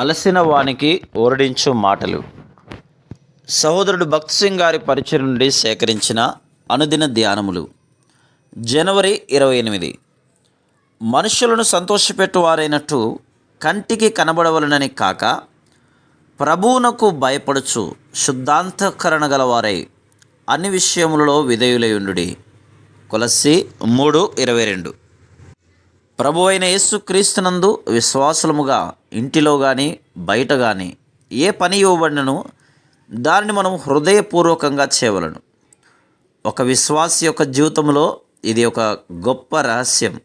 అలసిన వానికి ఓరడించు మాటలు. సహోదరుడు భక్త్ సింగ్ గారి పరిచయం నుండి సేకరించిన అనుదిన ధ్యానములు. జనవరి ఇరవై ఎనిమిది. మనుషులను సంతోషపెట్టువారైనట్టు కంటికి కనబడవలనని కాక ప్రభువునకు భయపడుచు శుద్ధాంతకరణ గలవారై అన్ని విషయములలో విధేయులయుండు కొలసి మూడు ఇరవై రెండు. ప్రభు అయిన యేసుక్రీస్తునందు విశ్వాసముగా ఇంటిలో కానీ బయట కానీ ఏ పని ఇవ్వబడినను దానిని మనం హృదయపూర్వకంగా చేయవలను. ఒక విశ్వాసి యొక్క జీవితంలో ఇది ఒక గొప్ప రహస్యం.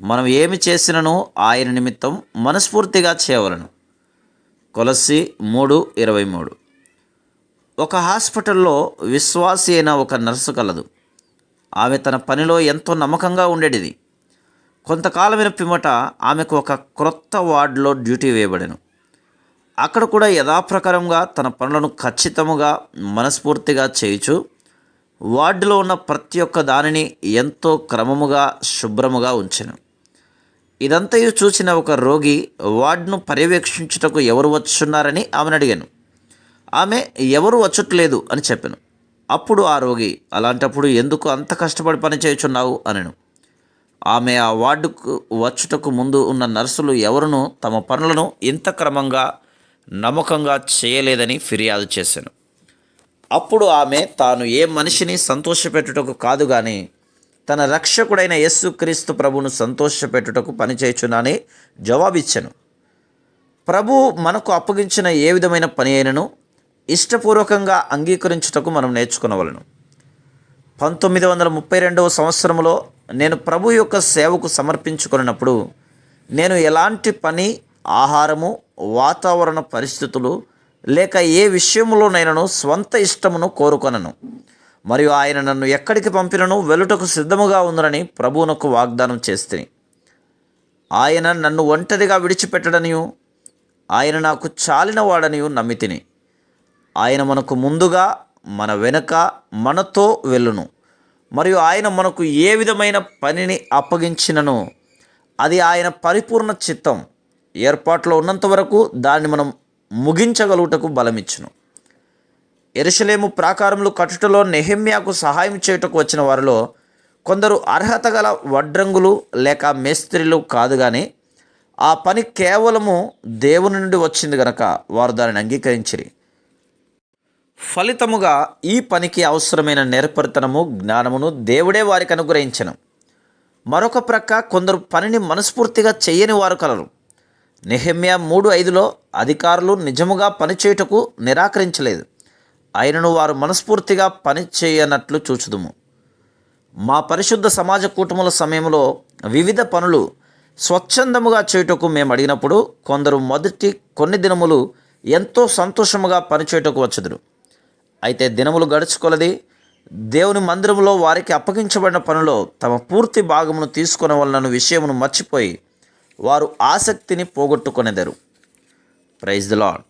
మనం ఏమి చేసినను ఆయన నిమిత్తం మనస్ఫూర్తిగా చేయవలను. కొలసి మూడు ఇరవై మూడు. ఒక హాస్పిటల్లో విశ్వాసి అయిన ఒక నర్సు కలదు. ఆమె తన పనిలో ఎంతో నమ్మకంగా ఉండేటిది. కొంతకాలమైన పిమ్మట ఆమెకు ఒక క్రొత్త వార్డులో డ్యూటీ వేయబడెను. అక్కడ కూడా యథాప్రకారంగా తన పనులను ఖచ్చితముగా మనస్ఫూర్తిగా చేయుచు వార్డులో ఉన్న ప్రతి ఒక్క దానిని ఎంతో క్రమముగా శుభ్రముగా ఉంచెను. ఇదంతయు చూసిన ఒక రోగి వార్డును పర్యవేక్షించుటకు ఎవరు వచ్చున్నారని ఆమెను అడిగాను. ఆమె ఎవరు వచ్చట్లేదు అని చెప్పాను. అప్పుడు ఆ రోగి అలాంటప్పుడు ఎందుకు అంత కష్టపడి పని చేయుచున్నావు? అనను. ఆమె ఆ వార్డుకు వచ్చుటకు ముందు ఉన్న నర్సులు ఎవరునూ తమ పనులను ఇంత క్రమంగా నమ్మకంగా చేయలేదని ఫిర్యాదు చేశాను. అప్పుడు ఆమె తాను ఏ మనిషిని సంతోషపెట్టుటకు కాదు కానీ తన రక్షకుడైన యేసుక్రీస్తు ప్రభును సంతోషపెట్టుటకు పనిచేయుచున్నాని జవాబిచ్చాను. ప్రభు మనకు అప్పగించిన ఏ విధమైన పని అయినను ఇష్టపూర్వకంగా అంగీకరించుటకు మనం నేర్చుకునవలను. పంతొమ్మిది వందల ముప్పై రెండవ సంవత్సరంలో నేను ప్రభు యొక్క సేవకు సమర్పించుకున్నప్పుడు నేను ఎలాంటి పని ఆహారము వాతావరణ పరిస్థితులు లేక ఏ విషయంలోనైనాను స్వంత ఇష్టమును కోరుకొనను. మరియు ఆయన నన్ను ఎక్కడికి పంపినను వెలుటకు సిద్ధముగా ఉందనని ప్రభువునకు వాగ్దానం చేస్తే. ఆయన నన్ను ఒంటరిగా విడిచిపెట్టడనియు ఆయన నాకు చాలిన వాడనియు నమ్మితిని. ఆయన మనకు ముందుగా మన వెనుక మనతో వెళ్ళును. మరియు ఆయన మనకు ఏ విధమైన పనిని అప్పగించినను అది ఆయన పరిపూర్ణ చిత్తం. ఏర్పాట్లో ఉన్నంత వరకు దాన్ని మనం ముగించగలుగుటకు బలమిచ్చును. ఎరుషలేము ప్రాకారములు కట్టుటలో నెహిమ్యాకు సహాయం చేయుటకు వచ్చిన వారిలో కొందరు అర్హత గల వడ్రంగులు లేక మేస్త్రీలు కాదు కానీ ఆ పని కేవలము దేవుని నుండి వచ్చింది గనక వారు దానిని అంగీకరించిరి. ఫలితముగా ఈ పనికి అవసరమైన నేర్పరితనము జ్ఞానమును దేవుడే వారికి అనుగ్రహించను. మరొక ప్రక్క కొందరు పనిని మనస్ఫూర్తిగా చేయని వారు కలరు. నెహమ్యా మూడు ఐదులో అధికారులు నిజముగా పనిచేయుటకు నిరాకరించలేదు. ఆయనను వారు మనస్ఫూర్తిగా పని చేయనట్లు చూచుదుము. మా పరిశుద్ధ సమాజ కూటముల సమయంలో వివిధ పనులు స్వచ్ఛందముగా చేయుటకు మేము అడిగినప్పుడు కొందరు మొదటి కొన్ని దినములు ఎంతో సంతోషముగా పనిచేయటకు వచ్చుదురు. అయితే దినములు గడుచుకొలది. దేవుని మందిరంలో వారికి అప్పగించబడిన పనిలో తమ పూర్తి భాగమును తీసుకున్న వలన విషయమును మర్చిపోయి వారు ఆసక్తిని పోగొట్టుకొనేదరు. Praise the lord